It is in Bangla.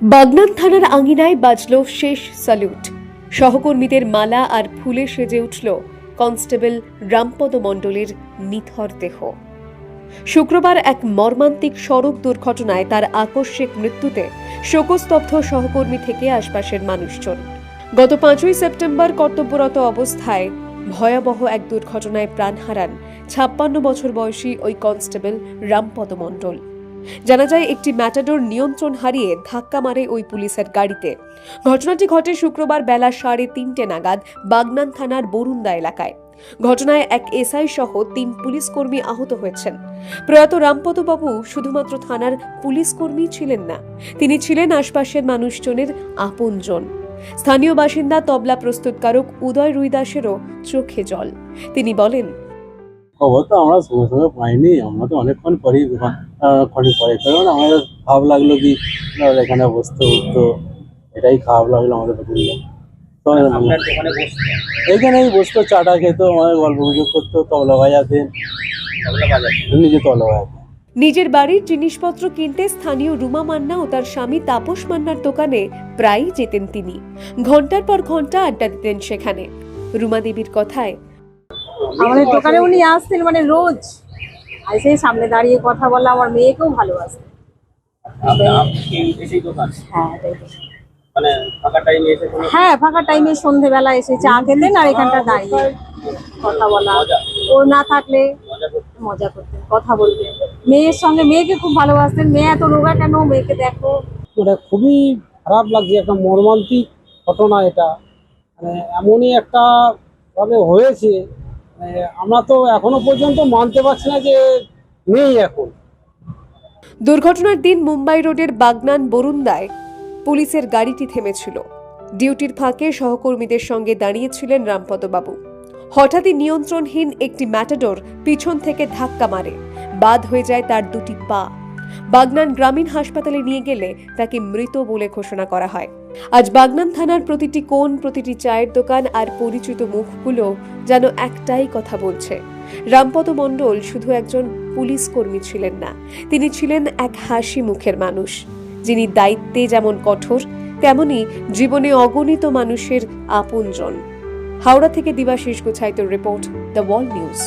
বাগনান থানার আঙিনায় বাজল শেষ স্যালুট সহকর্মীদের মালা আর ফুলে সেজে উঠল কনস্টেবল রামপদ মণ্ডলের নিথর দেহ। শুক্রবার এক মর্মান্তিক সড়ক দুর্ঘটনায় তার আকস্মিক মৃত্যুতে শোকস্তব্ধ সহকর্মী থেকে আশপাশের মানুষজন। গত পাঁচই সেপ্টেম্বর কর্তব্যরত অবস্থায় ভয়াবহ এক দুর্ঘটনায় প্রাণ হারান ছাপ্পান্ন বছর বয়সী ওই কনস্টেবল রামপদ মণ্ডল। জানা যায়, একটি ম্যাটাডোর নিয়ন্ত্রণ হারিয়ে ধাক্কা মারে ওই পুলিশের গাড়িতে। ঘটনাটি ঘটে শুক্রবার বেলা সাড়ে তিনটে নাগাদ বাগনান থানার বরুন্দা এলাকায়। ঘটনায় এক এসআই সহ তিন পুলিশ কর্মী আহত হয়েছেন। প্রয়াত রামপদবাবু শুধুমাত্র থানার পুলিশ কর্মী ছিলেন না, তিনি ছিলেন আশপাশের মানুষজনের আপনজন। স্থানীয় বাসিন্দা তবলা প্রস্তুতকারক উদয় রুইদাসেরও চোখে জল। তিনি বলেন, খবর তো আমরা সঙ্গে সঙ্গে পাইনি, আমরা তো অনেকক্ষণ পরেই খনি পরে কারণ আমাদের খারাপ লাগল কি এখানে বসতে হতো। এটাই খারাপ লাগল আমাদের আপনার এইখানেই বসতো? চাটা খেত আমাদের গল্প গুজব করতো তবলা বাজাতেন তবলা বাজাতেন নিজে তবলা বাজাতেন নিজের বাড়ির জিনিসপত্র কিনতে স্থানীয় রুমা মান্না ও তার স্বামী তাপস মান্নার দোকানে প্রায়ই যেতেন তিনি। ঘণ্টার পর ঘণ্টা আড্ডা দিতেন সেখানে। রুমা দেবীর কথায় আমাদের দোকানে উনি আসতেন মানে রোজ। এসে সামনে দাঁড়িয়ে কথা বলা আমার মেয়েকেও দোকান হ্যাঁ এটাই মানে ফাঁকা টাইমে এসে হ্যাঁ ফাঁকা টাইমে সন্ধেবেলা এসে চা খেতেন আর এখানটা দাঁড়িয়ে কথা বলা। ও না থাকলে মজা করতেন। কথা বলতেন। মেয়ের সঙ্গে মেয়েকে খুব ভালোবাসতেন। মেয়ে এত রোগা কেন? মেয়েকে দেখো। এটা খুবই খারাপ লাগছে একটা মর্মান্তিক ঘটনা এটা। মানে এমনই একটা ভাবে হয়েছে মানে আমরা তো এখনও পর্যন্ত মানতে পারছি না যে নেই এখন। দুর্ঘটনার দিন মুম্বাই রোডের বাগনান বরুন্দায় পুলিশের গাড়িটি থেমেছিল। ডিউটির ফাঁকে সহকর্মীদের সঙ্গে দাঁড়িয়েছিলেন রামপদবাবু। হঠাৎই নিয়ন্ত্রণহীন একটি ম্যাটাডোর পিছন থেকে ধাক্কা মারে। বাদ হয়ে যায় তার দুটি পা। বাগনান গ্রামীণ হাসপাতালে নিয়ে গেলে তাকে মৃত বলে ঘোষণা করা হয়। আজ বাগনান থানার প্রতিটি কোণ, প্রতিটি চায়ের দোকান আর পরিচিত মুখগুলো যেন একটাই কথা বলছে। রামপদ মণ্ডল শুধু একজন পুলিশ কর্মী ছিলেন না, তিনি ছিলেন এক হাসি মুখের মানুষ। যিনি দায়িত্বে যেমন কঠোর, তেমনি জীবনে অগণিত মানুষের আপনজন। হাওড়া থেকে Dibashis Gochhait report, the wall news.